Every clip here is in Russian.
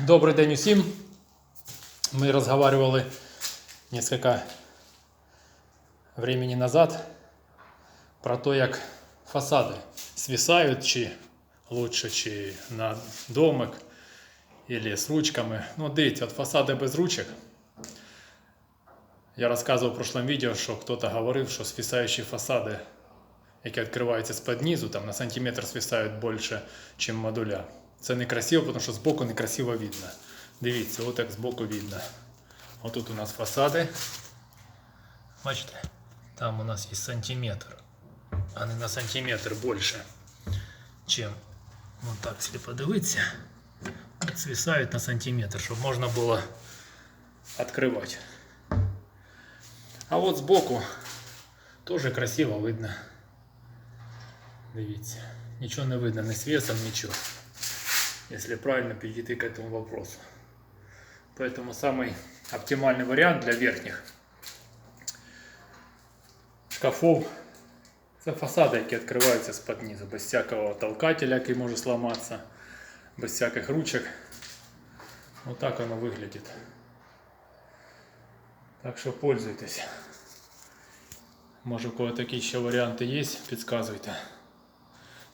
Добрий день усім. Ми розговаривали несколько времени назад про то, як фасади свисають, чи лучше, чи на домик, или з ручками. Ну, дивіться, от фасади без ручок. Я розказував в прошлом відео, що хтось говорив, що свисаючі фасади, які відкриваються з-під низу, там на сантиметр свисають більше, ніж модуля. Це некрасиво, тому що збоку некрасиво видно. Дивіться, от як збоку видно. Отут у нас фасади. Бачите, там у нас є сантиметр, а не на сантиметр більше, чим вот так, якщо подивитися, от свисають на сантиметр, щоб можна було відкривати. А от збоку теж красиво видно. Дивіться, нічого не видно, ні свесом, нічого. Если правильно подойти к этому вопросу. Поэтому самый оптимальный вариант для верхних шкафов це фасади, які відкриваються з-під низу, без всякого толкателя, який може сломатися, без всяких ручок. Вот так воно виглядить. Так що пользуйтесь. Може у кого такі ще варіанти є, підказуйте.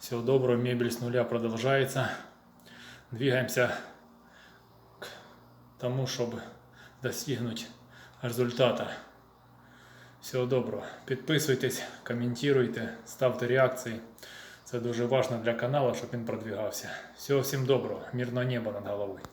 Всего доброго, мебель с нуля продолжается. Двигаемся к тому, чтобы достигнуть результата. Всього доброго. Підписуйтесь, коментуйте, ставте реакції. Це дуже важливо для каналу, щоб він продвигався. Всього всім доброго, мирного неба над головою.